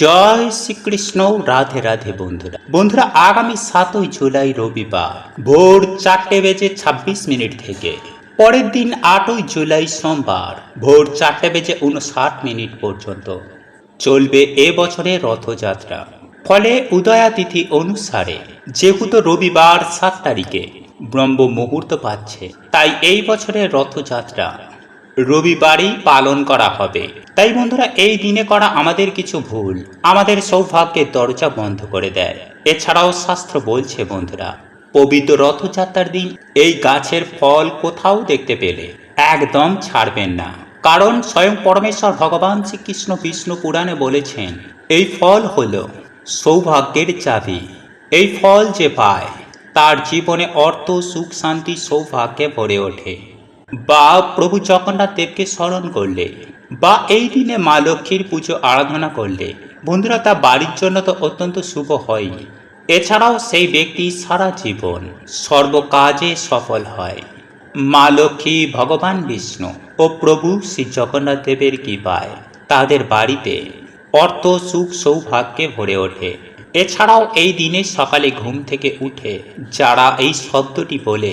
জয় শ্রীকৃষ্ণ, রাধে রাধে বন্ধুরা। বন্ধুরা, আগামী সাতই জুলাই রবিবার, ভোর চারটে বেজে ছাব্বিশ মিনিট থেকে, পরের দিন আটই জুলাই সোমবার, ভোর চারটে বেজে উনষাট মিনিট পর্যন্ত চলবে এ বছরের রথযাত্রা। ফলে উদয়া তিথি অনুসারে, যেহেতু রবিবার সাত তারিখে ব্রহ্ম মুহূর্ত পাচ্ছে, তাই এই বছরের রথযাত্রা রবিবারই পালন করা হবে। তাই বন্ধুরা, এই দিনে করা আমাদের কিছু ভুল। আমাদের সৌভাগ্যের দরজা বন্ধ করে দেয়। এছাড়াও শাস্ত্র বলছে, বন্ধুরা, পবিত্র রথযাত্রার দিন এই গাছের ফল কোথাও দেখতে পেলে একদম ছাড়বেন না। কারণ স্বয়ং পরমেশ্বর ভগবান শ্রীকৃষ্ণ বিষ্ণু পুরাণে বলেছেন, এই ফল হল সৌভাগ্যের চাবি। এই ফল যে পায়, তার জীবনে অর্থ, সুখ, শান্তি, সৌভাগ্যে ভরে ওঠে। বা প্রভু জগন্নাথ দেবকে স্মরণ করলে, বা এই দিনে মা লক্ষ্মীর পুজো আরাধনা করলে, বন্ধুরা, তা বাড়ির জন্য তো অত্যন্ত শুভ হয়। এছাড়াও সেই ব্যক্তি সারা জীবন সর্বকাজে সফল হয়। মা লক্ষ্মী, ভগবান বিষ্ণু ও প্রভু শ্রী জগন্নাথ দেবের কৃপায় তাদের বাড়িতে অর্থ, সুখ, সৌভাগ্যে ভরে ওঠে। এছাড়াও এই দিনে সকালে ঘুম থেকে উঠে যারা এই শব্দটি বলে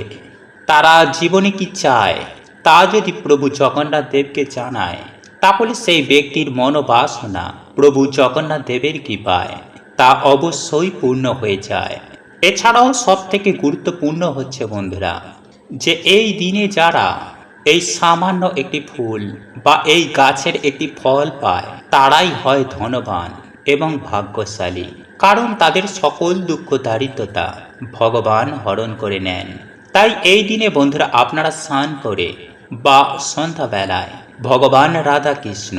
তারা জীবনে কি চায়, তা যদি প্রভু জগন্নাথ দেবকে জানায়, তাহলে সেই ব্যক্তির মনোবাসনা প্রভু জগন্নাথ দেবের কৃপায় তা অবশ্যই পূর্ণ হয়ে যায়। এছাড়াও সব থেকে গুরুত্বপূর্ণ হচ্ছে বন্ধুরা, যে এই দিনে যারা এই সামান্য একটি ফুল বা এই গাছের একটি ফল পায়, তারাই হয় ধনবান এবং ভাগ্যশালী। কারণ তাদের সকল দুঃখ দারিদ্রতা ভগবান হরণ করে নেন। তাই এই দিনে বন্ধুরা আপনারা স্নান করে বা সন্ধ্যাবেলায় ভগবান রাধা কৃষ্ণ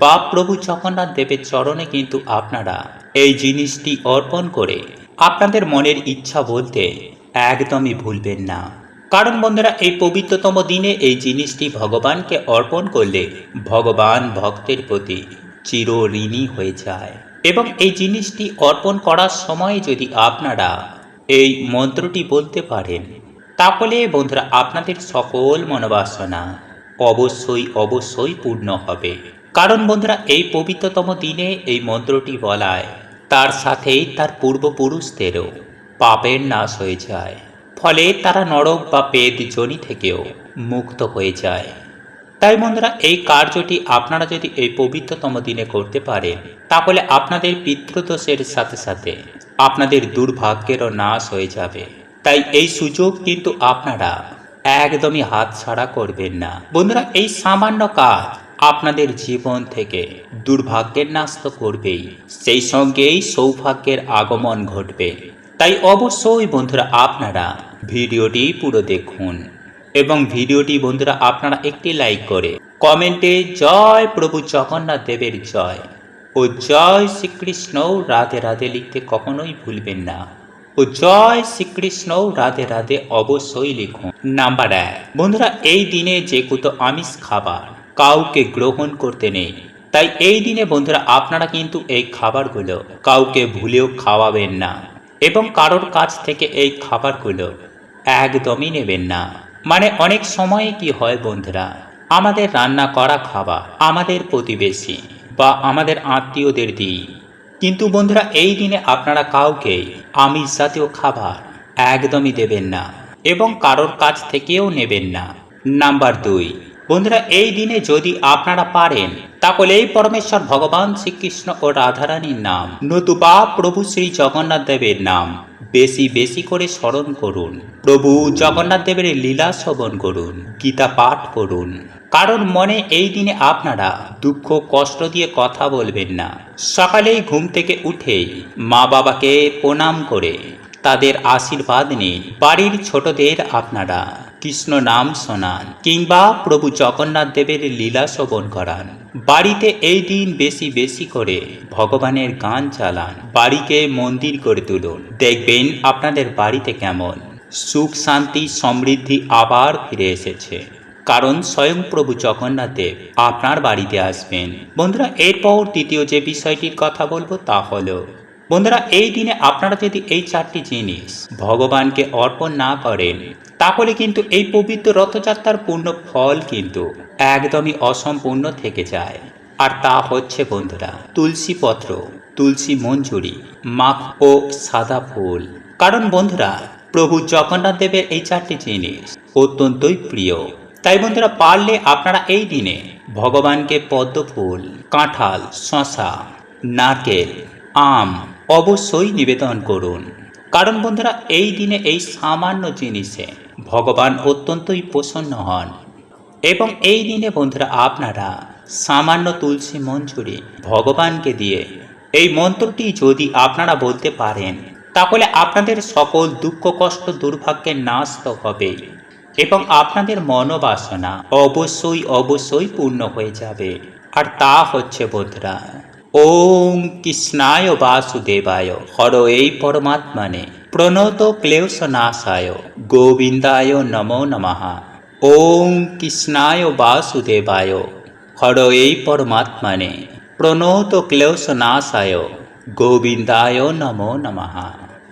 বা প্রভু জগন্নাথ দেবের চরণে কিন্তু আপনারা এই জিনিসটি অর্পণ করে আপনাদের মনের ইচ্ছা বলতে একদমই ভুলবেন না। কারণ বন্ধুরা এই পবিত্রতম দিনে এই জিনিসটি ভগবানকে অর্পণ করলে ভগবান ভক্তের প্রতি চির ঋণী হয়ে যায়। এবং এই জিনিসটি অর্পণ করার সময় যদি আপনারা এই মন্ত্রটি বলতে পারেন তাহলে বন্ধুরা আপনাদের সকল মনোবাসনা অবশ্যই অবশ্যই পূর্ণ হবে। কারণ বন্ধুরা এই পবিত্রতম দিনে এই মন্ত্রটি বলায়, তার সাথেই তার পূর্বপুরুষদেরও পাপের নাশ হয়ে যায়। ফলে তারা নরক বা পেদ জনি থেকেও মুক্ত হয়ে যায়। তাই বন্ধুরা এই কার্যটি আপনারা যদি এই পবিত্রতম দিনে করতে পারেন, তাহলে আপনাদের পিতৃদোষের সাথে সাথে আপনাদের দুর্ভাগ্যেরও নাশ হয়ে যাবে। তাই এই সুযোগ কিন্তু আপনারা একদমই হাতছাড়া করবেন না। বন্ধুরা, এই সামান্য কাজ আপনাদের জীবন থেকে দুর্ভাগ্যের নাশ তো করবেই। সেই সঙ্গেই সৌভাগ্যের আগমন ঘটবে। তাই অবশ্যই বন্ধুরা, আপনারা ভিডিওটি পুরো দেখুন এবং ভিডিওটি বন্ধুরা, আপনারা একটি লাইক করে কমেন্টে জয় প্রভু জগন্নাথ দেবের জয় ও জয় শ্রীকৃষ্ণ রাধে রাধে লিখতে কখনোই ভুলবেন না। ও জয় শ্রীকৃষ্ণ রাধে রাধে অবশ্যই লিখুন। নাম্বার এক। বন্ধুরা, এই দিনে যে কুতো আমিষ খাবার কাউকে গ্রহণ করতে নেই, তাই এই দিনে বন্ধুরা, আপনারা কিন্তু এই খাবারগুলো কাউকে ভুলেও খাওয়াবেন না এবং কারোর কাছ থেকে এই খাবারগুলো একদমই নেবেন না। মানে অনেক সময়ে কি হয় বন্ধুরা, আমাদের রান্না করা খাবার আমাদের প্রতিবেশী বা আমাদের আত্মীয়দের দিই। কিন্তু বন্ধুরা, এই দিনে আপনারা কাউকে আমিষ জাতীয় খাবার একদমই দেবেন না এবং কারোর কাছ থেকেও নেবেন না। নাম্বার দুই, বন্ধুরা, এই দিনে যদি আপনারা পারেন তাহলে এই পরমেশ্বর ভগবান শ্রীকৃষ্ণ ও রাধারানীর নাম। নতুবা প্রভু শ্রী জগন্নাথ দেবের নাম। বেশি বেশি করে স্মরণ করুন। প্রভু জগন্নাথ দেবের লীলা শ্রবণ করুন। গীতা পাঠ করুন। কারণ মনে এই দিনে আপনারা দুঃখ কষ্ট দিয়ে কথা বলবেন না। সকালেই ঘুম থেকে উঠেই মা বাবাকে প্রণাম করে তাদের আশীর্বাদ নিন বাড়ির ছোটদের আপনারা কৃষ্ণ নাম শোনান, কিংবা প্রভু জগন্নাথ দেবের লীলা শ্রবণ করান। বাড়িতে এই দিন বেশি বেশি করে ভগবানের গান চালান, বাড়িকে মন্দির করে তুলুন। দেখবেন আপনাদের বাড়িতে কেমন সুখ, শান্তি, সমৃদ্ধি আবার ফিরে এসেছে। কারণ স্বয়ং প্রভু জগন্নাথ দেব আপনার বাড়িতে আসবেন। বন্ধুরা, এরপর দ্বিতীয় যে বিষয়টির কথা বলব তা হলো, বন্ধুরা, এই দিনে আপনারা যদি এই চারটি জিনিস ভগবানকে অর্পণ না করেন তাহলে কিন্তু এই পবিত্র রথযাত্রার পূর্ণ ফল কিন্তু একদমই অসম্পূর্ণ থেকে যায়। আর তা হচ্ছে বন্ধুরা, তুলসী পত্র, তুলসী মঞ্জুরি, মাখ ও সাদা ফুল। কারণ বন্ধুরা, প্রভু জগন্নাথ দেবের এই চারটি জিনিস অত্যন্তই প্রিয়। তাই বন্ধুরা, পারলে আপনারা এই দিনে ভগবানকে পদ্ম ফুল, কাঁঠাল, শশা, নারকেল, আম অবশ্যই নিবেদন করুন। কারণ বন্ধুরা, এই দিনে এই সামান্য জিনিসে ভগবান অত্যন্তই প্রসন্ন হন। এবং এই দিনে বন্ধুরা আপনারা সামান্য তুলসী মঞ্জুরি ভগবানকে দিয়ে এই মন্ত্রটি যদি আপনারা বলতে পারেন, তাহলে আপনাদের সকল দুঃখ, কষ্ট দুর্ভাগ্যের নাশ তো হবেই এবং আপনাদের মনোবাসনা অবশ্যই অবশ্যই পূর্ণ হয়ে যাবে। আর তা হচ্ছে বন্ধুরা, ওম কৃষ্ণায় বাসুদেবায়, হর এই পরমাত্মানে প্রণত ক্লেশ নাশায় গোবিন্দায় নমো নমঃ ওম কৃষ্ণায় বাসুদেবায় এই পরমাত্মানে প্রণত ক্লেশ নাশায় গোবিন্দায় নমো নমঃ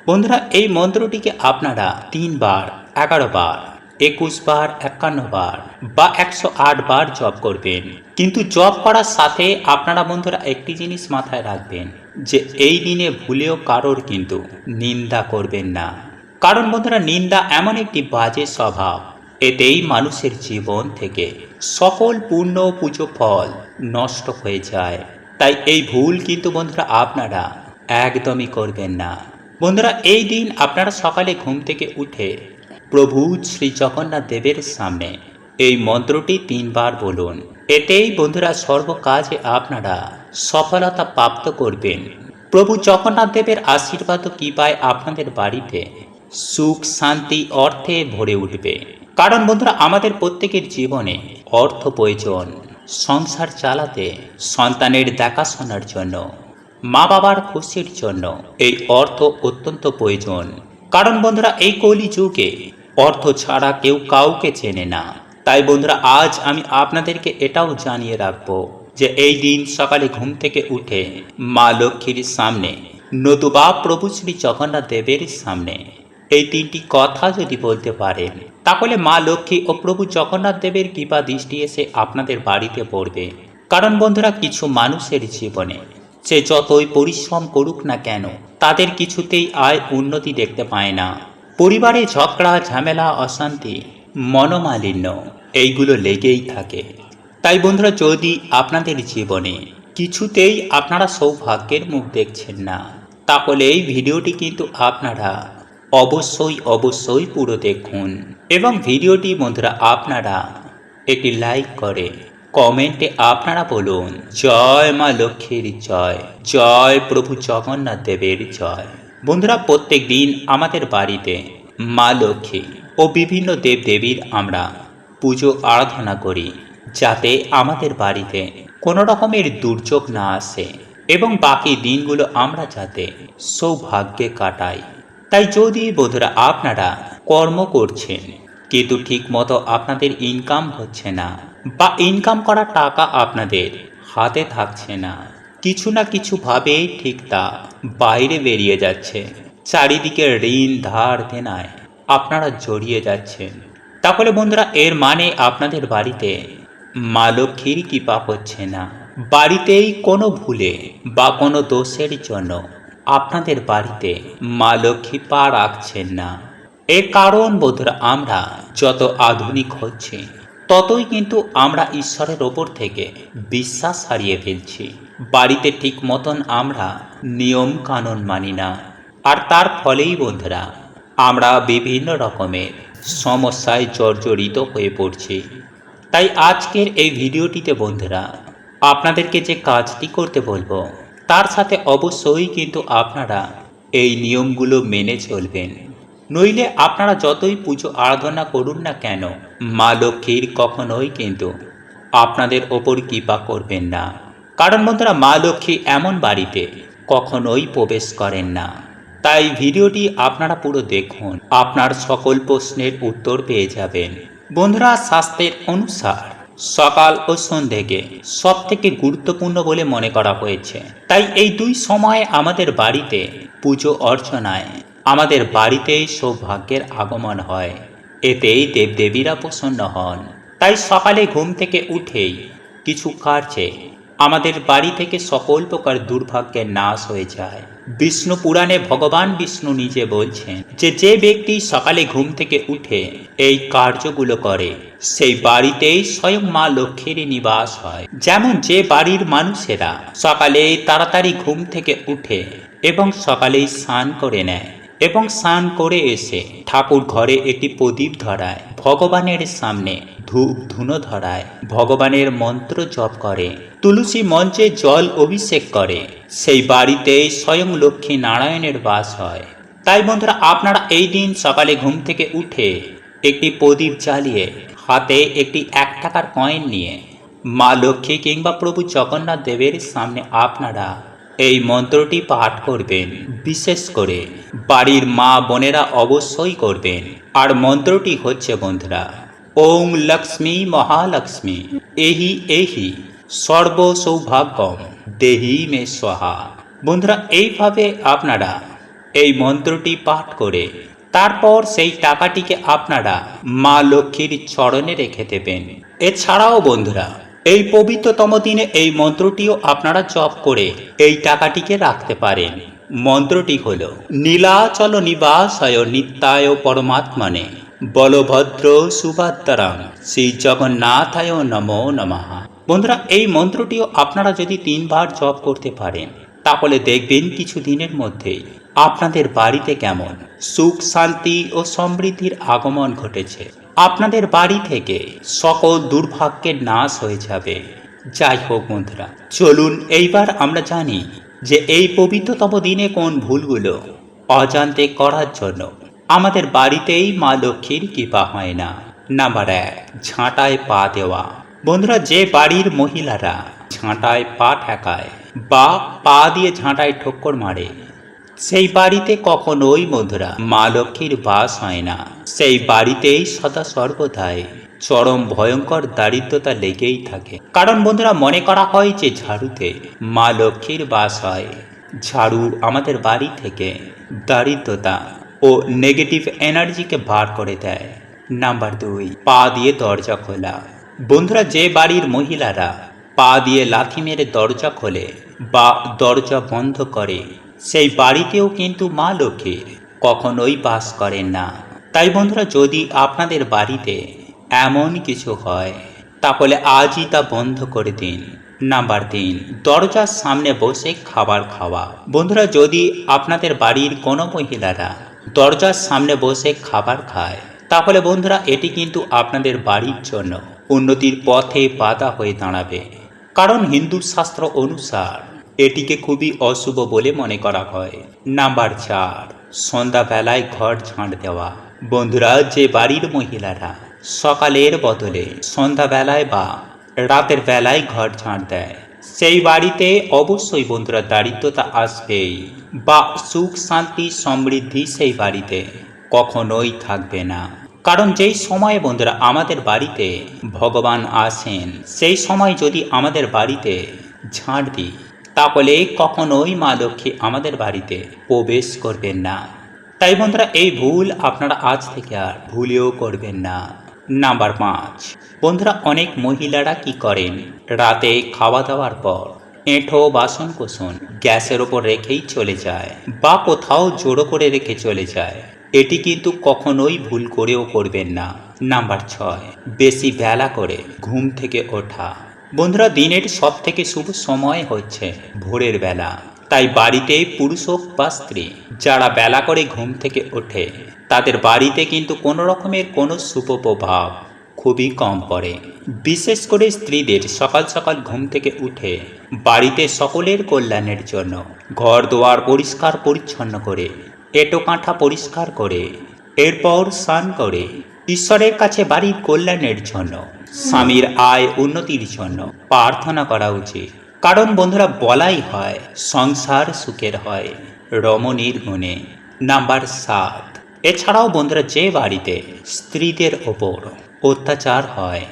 বন্ধুরা এই মন্ত্রটিকে আপনারা তিনবার এগারো বার একুশ বার একান্ন বা একশো আট বার জপ করবেন। কিন্তু জপ করার সাথে আপনারা বন্ধুরা একটি জিনিস মাথায় রাখবেন। যে এই দিনে ভুলেও কারোর কিন্তু নিন্দা করবেন না। কারণ বন্ধুরা, নিন্দা এমন একটি বাজে স্বভাব। এতেই মানুষের জীবন থেকে সকল পূর্ণ পুজো ফল নষ্ট হয়ে যায়। তাই এই ভুল কিন্তু বন্ধুরা, আপনারা একদমই করবেন না। বন্ধুরা, এই দিন আপনারা সকালে ঘুম থেকে উঠে প্রভু শ্রী জগন্নাথ দেবের সামনে এই মন্ত্রটি তিনবার বলুন। এতেই বন্ধুরা সর্বকাজে আপনারা সফলতা প্রাপ্ত করবেন। প্রভু জগন্নাথ দেবের আশীর্বাদ ও কৃপায় আপনাদের বাড়িতে সুখ, শান্তি, অর্থে ভরে উঠবে। কারণ বন্ধুরা, আমাদের প্রত্যেকের জীবনে অর্থ প্রয়োজন, সংসার চালাতে, সন্তানের দেখাশোনার জন্য মা বাবার খুশির জন্য এই অর্থ অত্যন্ত প্রয়োজন। কারণ বন্ধুরা, এই কলি যুগে অর্থ ছাড়া কেউ কাউকে চেনে না। তাই বন্ধুরা, আজ আমি আপনাদেরকে এটাও জানিয়ে রাখব যে এই দিন সকালে ঘুম থেকে উঠে মা লক্ষ্মীর সামনে, নতুবা প্রভু শ্রী জগন্নাথ দেবের সামনে এই তিনটি কথা যদি বলতে পারেন, তাহলে মা লক্ষ্মী ও প্রভু জগন্নাথ দেবের কৃপা দৃষ্টি এসে আপনাদের বাড়িতে পড়বে। কারণ বন্ধুরা, কিছু মানুষের জীবনে সে যতই পরিশ্রম করুক না কেন, তাদের কিছুতেই আয় উন্নতি দেখতে পায় না। পরিবারে ঝগড়া, ঝামেলা, অশান্তি মনোমালিন্য, এইগুলো লেগেই থাকে। তাই বন্ধুরা, যদি আপনাদের জীবনে কিছুতেই আপনারা সৌভাগ্যের মুখ দেখছেন না, তাহলে এই ভিডিওটি কিন্তু আপনারা অবশ্যই অবশ্যই পুরো দেখুন। এবং ভিডিওটি বন্ধুরা, আপনারা একটি লাইক করে, কমেন্টে আপনারা বলুন, জয় মা লক্ষ্মীর জয় জয় প্রভু জগন্নাথ দেবের জয়। বন্ধুরা, প্রত্যেক দিন আমাদের বাড়িতে মা লক্ষ্মী ও বিভিন্ন দেবদেবীর আমরা পুজো আরাধনা করি, যাতে আমাদের বাড়িতে কোনো রকমের দুর্যোগ না আসে এবং বাকি দিনগুলো আমরা যাতে সৌভাগ্যে কাটাই। তাই যদি বন্ধুরা আপনারা কর্ম করছেন, কিন্তু ঠিক মতো আপনাদের ইনকাম হচ্ছে না বা ইনকাম করা টাকা আপনাদের হাতে থাকছে না, কিছু না কিছু ভাবে ঠিক তা বাইরে বেরিয়ে যাচ্ছে। চারিদিকে ঋণ, ধার, দেনায় আপনারা জড়িয়ে যাচ্ছেন। তাহলে বন্ধুরা, এর মানে আপনাদের বাড়িতে মা লক্ষ্মীর কৃপা হচ্ছে না। বাড়িতেই কোনো ভুলে বা কোনো দোষের জন্য আপনাদের বাড়িতে মা লক্ষ্মী পা রাখছেন না। এর কারণ বন্ধুরা, আমরা যত আধুনিক হচ্ছি, ততই কিন্তু আমরা ঈশ্বরের ওপর থেকে বিশ্বাস হারিয়ে ফেলছি। বাড়িতে ঠিক মতন আমরা নিয়ম কানুন মানি না। আর তার ফলেই বন্ধুরা আমরা বিভিন্ন রকমের সমস্যায় জর্জরিত হয়ে পড়ছি। তাই আজকের এই ভিডিওটিতে বন্ধুরা, আপনাদেরকে যে কাজটি করতে বলব, তার সাথে অবশ্যই কিন্তু আপনারা এই নিয়মগুলো মেনে চলবেন। নইলে আপনারা যতই পুজো আরাধনা করুন না কেন, মা লক্ষ্মীর কখনোই কিন্তু আপনাদের ওপর কৃপা করবেন না। কারণ বন্ধুরা, মা লক্ষ্মী এমন বাড়িতে কখনোই প্রবেশ করেন না। তাই ভিডিওটি আপনারা পুরো দেখুন। আপনার সকল প্রশ্নের উত্তর পেয়ে যাবেন। বন্ধুরা, স্বাস্থ্যের অনুসার সকাল ও সন্ধ্যেকে সব থেকে গুরুত্বপূর্ণ বলে মনে করা হয়েছে। তাই এই দুই সময় আমাদের বাড়িতে পুজো অর্চনায় আমাদের বাড়িতেই সৌভাগ্যের আগমন হয়। এতেই দেবদেবীরা প্রসন্ন হন। তাই সকালে ঘুম থেকে উঠেই কিছু কার্যে আমাদের বাড়ি থেকে সকল প্রকার দুর্ভাগ্যের নাশ হয়ে যায়। বিষ্ণু পুরাণে ভগবান বিষ্ণু নিজে বলছেন যে যে ব্যক্তি সকালে ঘুম থেকে উঠে এই কার্যগুলো করে, সেই বাড়িতেই স্বয়ং মা লক্ষ্মীর নিবাস হয়। যেমন যে বাড়ির মানুষেরা সকালে তাড়াতাড়ি ঘুম থেকে উঠে এবং সকালেই স্নান করে নেয় এবং স্নান করে এসে ঠাকুর ঘরে একটি প্রদীপ ধরায়। ভগবানের সামনে ধূপ ধুনো ধরায়। ভগবানের মন্ত্র জপ করে। তুলসী মঞ্চে জল অভিষেক করে। সেই বাড়িতে স্বয়ং লক্ষ্মী নারায়ণের বাস হয়। তাই বন্ধুরা, আপনারা এই দিন সকালে ঘুম থেকে উঠে একটি প্রদীপ জ্বালিয়ে হাতে একটি এক টাকার কয়েন নিয়ে মা লক্ষ্মী কিংবা প্রভু জগন্নাথ দেবের সামনে আপনারা এই মন্ত্রটি পাঠ করবেন, বিশেষ করে বাড়ির মা বোনেরা অবশ্যই করবেন। আর মন্ত্রটি হচ্ছে, বন্ধুরা ওম লক্ষ্মী মহালক্ষ্মী, এহি এহি সর্ব সৌভাগ্যম দেহি মে সহা বন্ধুরা, এইভাবে আপনারা এই মন্ত্রটি পাঠ করে, তারপর সেই টাকাটিকে আপনারা মা লক্ষ্মীর চরণে রেখে দেবেন। এছাড়াও, বন্ধুরা এই পবিত্রতম দিনে এই মন্ত্রটিও আপনারা জপ করে এই টাকাটিকে রাখতে পারেন। মন্ত্রটি হল, নীলাচল নিবাসায় নিত্যায় পরমাত্মনে, বলভদ্র সুভাদ্রাম, শ্রী জগন্নাথায় নমো নমঃ। বন্ধুরা, এই মন্ত্রটিও আপনারা যদি তিনবার জপ করতে পারেন, তাহলে দেখবেন কিছু দিনের মধ্যেই আপনাদের বাড়িতে কেমন সুখ শান্তি ও সমৃদ্ধির আগমন ঘটেছে। আপনাদের বাড়ি থেকে সকল দুর্ভাগ্যের নাশ হয়ে যাবে। যাই হোক বন্ধুরা, চলুন এইবার আমরা জানি যে এই পবিত্রতম দিনে কোন ভুলগুলো অজান্তে করার জন্য আমাদের বাড়িতেই মা লক্ষ্মীর কৃপা হয় না। নাম্বার এক, ঝাঁটায় পা দেওয়া। বন্ধুরা, যে বাড়ির মহিলারা ঝাঁটায় পা ঠেকায় বা পা দিয়ে ঝাঁটায় ঠক্কর মারে সেই বাড়িতে কখনোই বন্ধুরা মা লক্ষ্মীর বাস হয় না। সেই বাড়িতেই সদা সর্বদাই চরম ভয়ঙ্কর দারিদ্রতা লেগেই থাকে। কারণ বন্ধুরা, মনে করা হয় যে ঝাড়ুতে মা লক্ষ্মীর বাস হয়। ঝাড়ু আমাদের বাড়ি থেকে দারিদ্রতা ও নেগেটিভ এনার্জিকে বার করে দেয়। নাম্বার দুই, পা দিয়ে দরজা খোলা। বন্ধুরা, যে বাড়ির মহিলারা পা দিয়ে লাথি মেরে দরজা খোলে বা দরজা বন্ধ করে সেই বাড়িতেও কিন্তু মা লক্ষ্মীর, কখনোই বাস করেন না। তাই বন্ধুরা, যদি আপনাদের বাড়িতে এমন কিছু হয়, তাহলে আজই তা বন্ধ করে দিন। নাম্বার তিন, দরজার সামনে বসে খাবার খাওয়া। বন্ধুরা, যদি আপনাদের বাড়ির কোনো মহিলারা দরজার সামনে বসে খাবার খায়, তাহলে বন্ধুরা, এটি কিন্তু আপনাদের বাড়ির জন্য উন্নতির পথে বাধা হয়ে দাঁড়াবে। কারণ হিন্দু শাস্ত্র অনুসার এটিকে খুবই অশুভ বলে মনে করা হয়। নাম্বার চার, সন্ধ্যাবেলায় ঘর ঝাঁট দেওয়া। বন্ধুরা, যে বাড়ির মহিলারা সকালের বদলে সন্ধ্যাবেলায় বা রাতের বেলায় ঘর ঝাঁট দেয়, সেই বাড়িতে অবশ্যই বন্ধুরা দারিদ্রতা আসবেই বা সুখ, শান্তি, সমৃদ্ধি সেই বাড়িতে কখনোই থাকবে না। কারণ যেই সময়ে বন্ধুরা আমাদের বাড়িতে ভগবান আসেন, সেই সময় যদি আমাদের বাড়িতে ঝাঁট দিই তাহলে কখনোই মা লক্ষ্মী আমাদের বাড়িতে প্রবেশ করবেন না। তাই বন্ধুরা, এই ভুল আপনারা আজ থেকে আর ভুলেও করবেন না। নাম্বার পাঁচ, বন্ধুরা, অনেক মহিলারা কি করেন? রাতে খাওয়া দাওয়ার পর এঁঠো বাসন কোসন গ্যাসের ওপর রেখেই চলে যায় বা কোথাও জোড়ো করে রেখে চলে যায়। এটি কিন্তু কখনোই ভুল করেও করবেন না। নাম্বার ছয়, বেশি বেলা করে ঘুম থেকে ওঠা। বন্ধুরা, দিনের সব থেকে শুভ সময় হচ্ছে ভোরের বেলা। তাই বাড়িতে পুরুষ হোক বা স্ত্রী, যারা বেলা করে ঘুম থেকে ওঠে, তাদের বাড়িতে কিন্তু কোনো রকমের কোনো শুভ প্রভাব খুবই কম পড়ে। বিশেষ করে স্ত্রীদের সকাল সকাল ঘুম থেকে উঠে বাড়িতে সকলের কল্যাণের জন্য ঘর দোয়ার পরিষ্কার পরিচ্ছন্ন করে, এটো কাঁঠা পরিষ্কার করে, এরপর স্নান করে, ঈশ্বরের কাছে বাড়ির কল্যাণের জন্য স্বামীর আয় উন্নতির জন্য প্রার্থনা করা উচিত। কারণ বন্ধুরা, বলাই হয়, সংসার সুখের হয়, রমণীর গুণে। নাম্বার সাত। এছাড়াও বন্ধুরা, যে বাড়িতে স্ত্রীদের ওপর অত্যাচার হয়,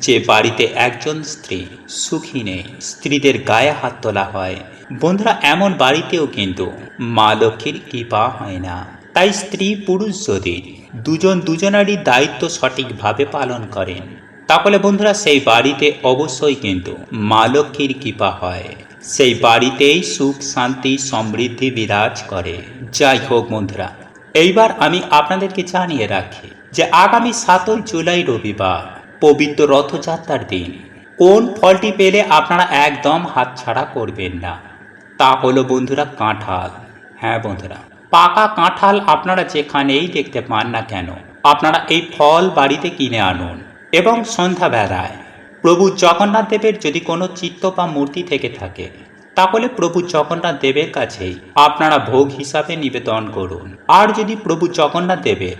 যে বাড়িতে একজন স্ত্রী সুখী নেই, স্ত্রীদের গায়ে হাত তোলা হয়, বন্ধুরা, এমন বাড়িতেও কিন্তু মা লক্ষ্মীর কৃপা হয় না। তাই স্ত্রী পুরুষ যদি দুজন দুজনারই দায়িত্ব সঠিকভাবে পালন করেন তাহলে বন্ধুরা সেই বাড়িতে অবশ্যই কিন্তু মা লক্ষ্মীর কৃপা হয়। সেই বাড়িতেই সুখ, শান্তি, সমৃদ্ধি বিরাজ করে। যাই হোক বন্ধুরা, এইবার আমি আপনাদেরকে জানিয়ে রাখি যে আগামী সাতই জুলাই রবিবার পবিত্র রথযাত্রার দিন। কোন ফলটি পেলে আপনারা একদম হাতছাড়া করবেন না? তা হলো বন্ধুরা কাঁঠাল। হ্যাঁ বন্ধুরা, পাকা কাঁঠাল আপনারা যেখানেই দেখতে পান না কেন, আপনারা এই ফল বাড়িতে কিনে আনুন। এবং সন্ধ্যা সন্ধ্যাবেলায় প্রভু জগন্নাথ দেবের যদি কোনো চিত্ত বা মূর্তি থেকে থাকে, তাহলে প্রভু জগন্নাথ দেবের কাছেই আপনারা ভোগ হিসাবে নিবেদন করুন। আর যদি প্রভু জগন্নাথ দেবের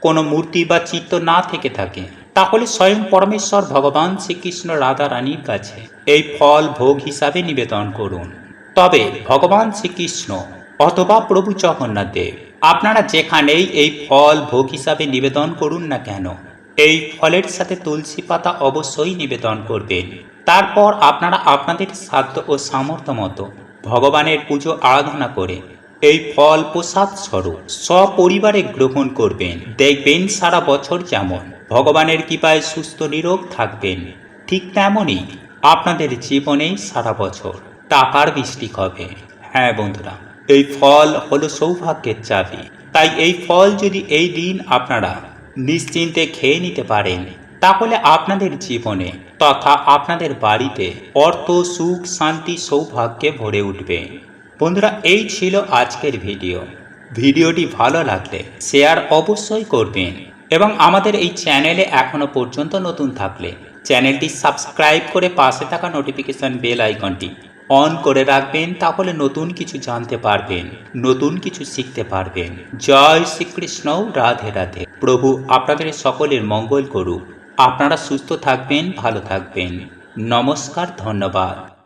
কোনো মূর্তি বা চিত্ত না থেকে থাকে, তাহলে স্বয়ং পরমেশ্বর ভগবান শ্রীকৃষ্ণ রাধা রানীর কাছে এই ফল ভোগ হিসাবে নিবেদন করুন। তবে ভগবান শ্রীকৃষ্ণ অথবা প্রভু জগন্নাথ দেব, আপনারা যেখানেই এই ফল ভোগ হিসাবে নিবেদন করুন না কেন এই ফলের সাথে তুলসী পাতা অবশ্যই নিবেদন করবেন। তারপর আপনারা আপনাদের সাধ্য ও সামর্থ্য মতো ভগবানের পুজো আরাধনা করে এই ফল প্রসাদ স্বরূপ সপরিবারে গ্রহণ করবেন। দেখবেন সারা বছর যেমন ভগবানের কৃপায় সুস্থ নিরোগ থাকবেন, ঠিক তেমনই আপনাদের জীবনেই সারা বছর টাকার বৃষ্টি হবে। হ্যাঁ বন্ধুরা, এই ফল হলো সৌভাগ্যের চাবি। তাই এই ফল যদি এই দিন আপনারা নিশ্চিন্তে খেয়ে নিতে পারেন। তাহলে আপনাদের জীবনে তথা আপনাদের বাড়িতে অর্থ, সুখ, শান্তি, সৌভাগ্যে ভরে উঠবে। বন্ধুরা, এই ছিল আজকের ভিডিও। ভিডিওটি ভালো লাগলে শেয়ার অবশ্যই করবেন এবং আমাদের এই চ্যানেলে এখনও পর্যন্ত নতুন থাকলে চ্যানেলটি সাবস্ক্রাইব করে পাশে থাকা নোটিফিকেশন বেল আইকনটি অন করে রাখবেন, তাহলে নতুন কিছু জানতে পারবেন, নতুন কিছু শিখতে পারবেন। জয় শ্রীকৃষ্ণ, রাধে রাধে। প্রভু আপনাদের সকলের মঙ্গল করুক। আপনারা সুস্থ থাকবেন, ভালো থাকবেন। নমস্কার, ধন্যবাদ।